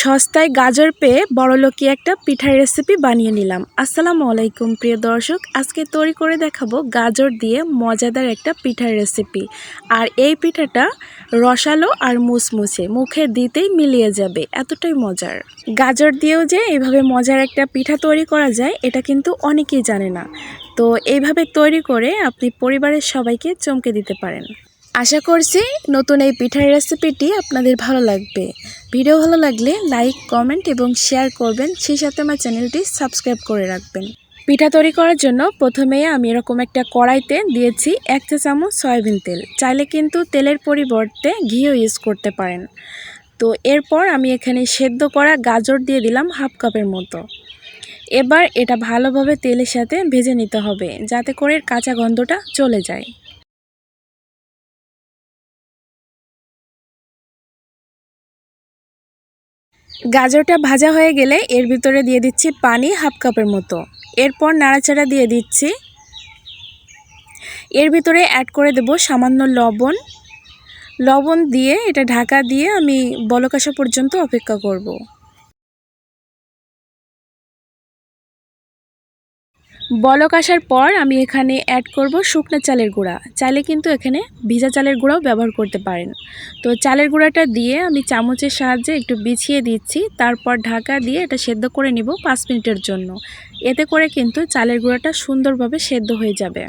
সস্তায় গাজর পেয়ে বড়লোকি একটা পিঠার রেসিপি বানিয়ে নিলাম। আসসালামু আলাইকুম, প্রিয় দর্শক। আজকে তৈরি করে দেখাবো গাজর দিয়ে মজাদার একটা পিঠার রেসিপি আর এই পিঠাটা রসালো আর মুসমুসে, মুখে দিতেই মিলিয়ে যাবে। এতটাই মজার। গাজর দিয়েও যে এইভাবে মজার একটা পিঠা তৈরি করা যায়, এটা কিন্তু অনেকেই জানে না। তো এইভাবে তৈরি করে আপনি পরিবারের সবাইকে চমকে দিতে পারেন। আশা করছি নতুন এই পিঠার রেসিপিটি আপনাদের ভালো লাগবে। ভিডিও ভালো লাগলে লাইক কমেন্ট এবং শেয়ার করবেন। সেই সাথে আমার চ্যানেলটি সাবস্ক্রাইব করে রাখবেন। পিঠা তৈরি করার জন্য প্রথমে আমি এরকম একটা কড়াইতে দিয়েছি এক চা চামচ সয়াবিন তেল। চাইলে কিন্তু তেলের পরিবর্তে ঘিও ইউজ করতে পারেন। তো এরপর আমি এখানে সেদ্ধ করা গাজর দিয়ে দিলাম হাফ কাপের মতো। এবার এটা ভালোভাবে তেলের সাথে ভেজে নিতে হবে, যাতে করে কাঁচা গন্ধটা চলে যায়। গাজরটা ভাজা হয়ে গেলে এর ভিতরে দিয়ে দিচ্ছি পানি হাফ কাপের মতো। এরপর নাড়াচাড়া দিয়ে দিচ্ছি। এর ভিতরে অ্যাড করে দেব সামান্য লবণ। লবণ দিয়ে, এটা ঢাকা দিয়ে আমি বলকাসা পর্যন্ত অপেক্ষা করব। বলক আসার পর আমি এখানে অ্যাড করব শুকনো চালের গুঁড়া। চাইলে কিন্তু এখানে ভিজা চালের গুঁড়াও ব্যবহার করতে পারেন। তো চালের গুঁড়াটা দিয়ে আমি চামচের সাহায্যে একটু বিছিয়ে দিচ্ছি। তারপর ঢাকা দিয়ে এটা সেদ্ধ করে নিব পাঁচ মিনিটের জন্য। এতে করে কিন্তু চালের গুঁড়াটা সুন্দরভাবে সেদ্ধ হয়ে যাবে।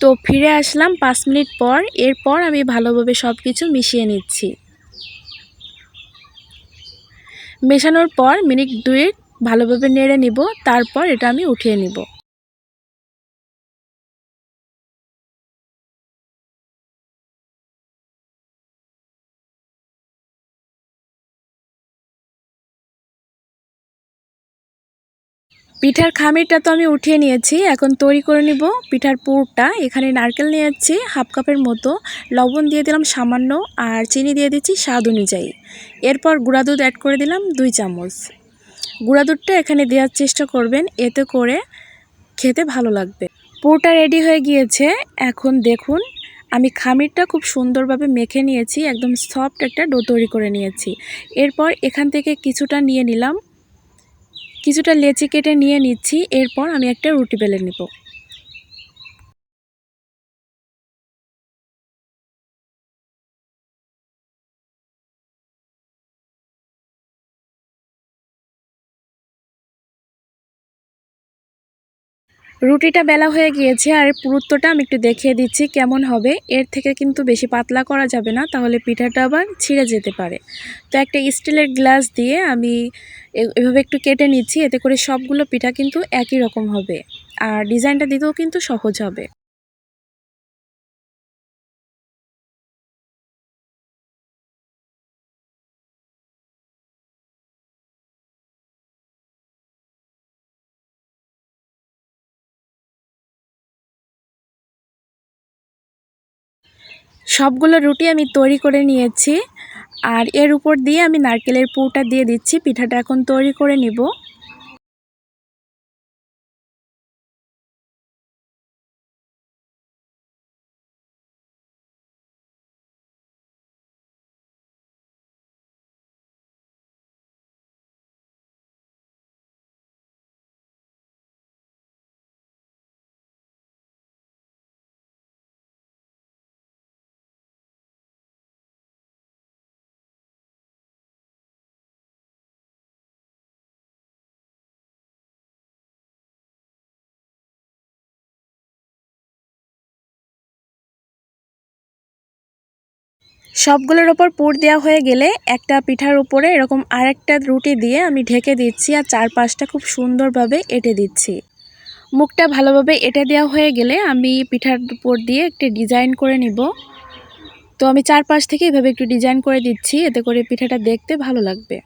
তো ফিরে আসলাম পাঁচ মিনিট পর। এরপর আমি ভালোভাবে সব কিছু মিশিয়ে নিচ্ছি। মেশানোর পর মিনিট দুয়েক ভালোভাবে নেড়ে নিব, তারপর এটা আমি উঠিয়ে নিব। পিঠার খামিরটা তো আমি উঠিয়ে নিয়েছি, এখন তৈরি করে নিব পিঠার পুরটা। এখানে নারকেল নিয়েছি, হাফ কাপের মতো। লবণ দিয়ে দিলাম সামান্য, আর চিনি দিয়ে দিচ্ছি স্বাদ অনুযায়ী। এরপর গুঁড়া দুধ অ্যাড করে দিলাম দুই চামচ। গুঁড়া দুধটা এখানে দেওয়ার চেষ্টা করবেন, এতে করে খেতে ভালো লাগবে। পুরোটা রেডি হয়ে গিয়েছে। এখন দেখুন, আমি খামিরটা খুব সুন্দরভাবে মেখে নিয়েছি, একদম সফট একটা ডো তৈরি করে নিয়েছি। এরপর এখান থেকে কিছুটা নিয়ে নিলাম, কিছুটা লেচি কেটে নিয়ে নিচ্ছি, এরপর আমি একটা রুটি বেলে নেব। রুটিটা বেলা হয়ে গিয়েছে আর পুরুত্বটা আমি একটু দেখিয়ে দিচ্ছি কেমন হবে। এর থেকে কিন্তু বেশি পাতলা করা যাবে না, তাহলে পিঠাটা আবার ছিঁড়ে যেতে পারে। তো একটা স্টিলের গ্লাস দিয়ে আমি এভাবে একটু কেটে নিচ্ছি, এতে করে সবগুলো পিঠা কিন্তু একই রকম হবে। আর ডিজাইনটা দিতেও কিন্তু সহজ হবে। সবগুলো রুটি আমি তৈরি করে নিয়েছি। আর এর উপর দিয়ে আমি নারকেলের পুরটা দিয়ে দিচ্ছি। পিঠাটা এখন তৈরি করে নিব। সবগুলোর ওপর পুর দেওয়া হয়ে গেলে একটা পিঠার উপরে এরকম আরেকটা রুটি দিয়ে আমি ঢেকে দিচ্ছি আর চারপাশটা খুব সুন্দরভাবে এটে দিচ্ছি। মুখটা ভালোভাবে এটে দেওয়া হয়ে গেলে আমি পিঠার উপর দিয়ে একটি ডিজাইন করে নিব। তো আমি চারপাশ থেকে এভাবে একটু ডিজাইন করে দিচ্ছি, এতে করে পিঠাটা দেখতে ভালো লাগবে।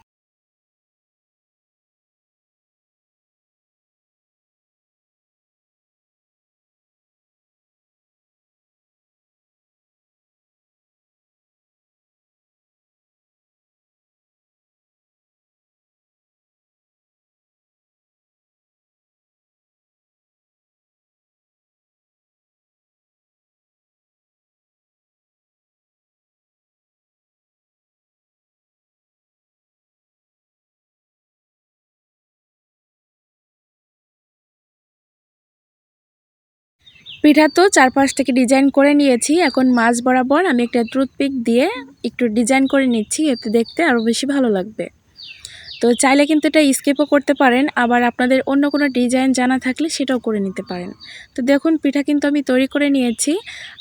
পিঠা তো চার পাঁচটাকে ডিজাইন করে নিয়েছি। এখন মাছ বরাবর আমি একটা টুথপিক দিয়ে একটু ডিজাইন করে নিচ্ছি, এতে দেখতে আরও বেশি ভালো লাগবে। তো চাইলে কিন্তু এটা স্কেপও করতে পারেন, আবার আপনাদের অন্য কোনো ডিজাইন জানা থাকলে সেটাও করে নিতে পারেন। তো দেখুন, পিঠা কিন্তু আমি তৈরি করে নিয়েছি,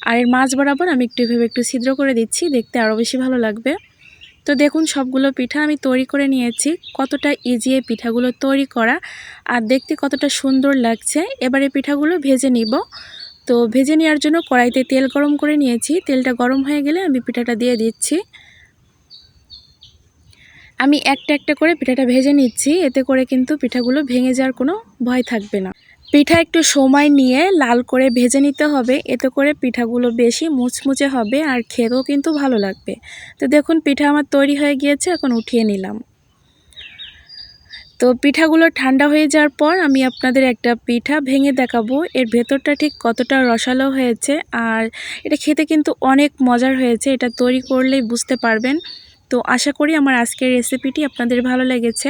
আর এর মাছ বরাবর আমি একটু ভেবে একটু ছিদ্র করে দিচ্ছি, দেখতে আরও বেশি ভালো লাগবে। তো দেখুন, সবগুলো পিঠা আমি তৈরি করে নিয়েছি, কতটা ইজি এই পিঠাগুলো তৈরি করা, আর দেখতে কতটা সুন্দর লাগছে। এবারে পিঠাগুলো ভেজে নিব। তো ভেজে নেওয়ার জন্য কড়াইতে তেল গরম করে নিয়েছি। তেলটা গরম হয়ে গেলে আমি পিঠাটা দিয়ে দিচ্ছি। আমি একটা একটা করে পিঠাটা ভেজে নিচ্ছি। এতে করে কিন্তু পিঠাগুলো ভেঙে যাওয়ার কোনো ভয় থাকবে না। পিঠা একটু সময় নিয়ে লাল করে ভেজে নিতে হবে। এতে করে পিঠাগুলো বেশি মুচমুচে হবে আর খেতেও কিন্তু ভালো লাগবে। তো দেখুন, পিঠা আমার তৈরি হয়ে গিয়েছে। এখন উঠিয়ে নিলাম। তো পিঠাগুলো ঠান্ডা হয়ে যাওয়ার পর আমি আপনাদের একটা পিঠা ভেঙে দেখাবো। এর ভেতরটা ঠিক কতটা রসালো হয়েছে আর এটা খেতে কিন্তু অনেক মজার হয়েছে, এটা তৈরি করলেই বুঝতে পারবেন। তো আশা করি আমার আজকের রেসিপিটি আপনাদের ভালো লেগেছে।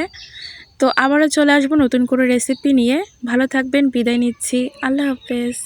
তো আবারও চলে আসব নতুন করে রেসিপি নিয়ে। ভালো থাকবেন, বিদায় নিচ্ছি। আল্লাহ হাফেজ।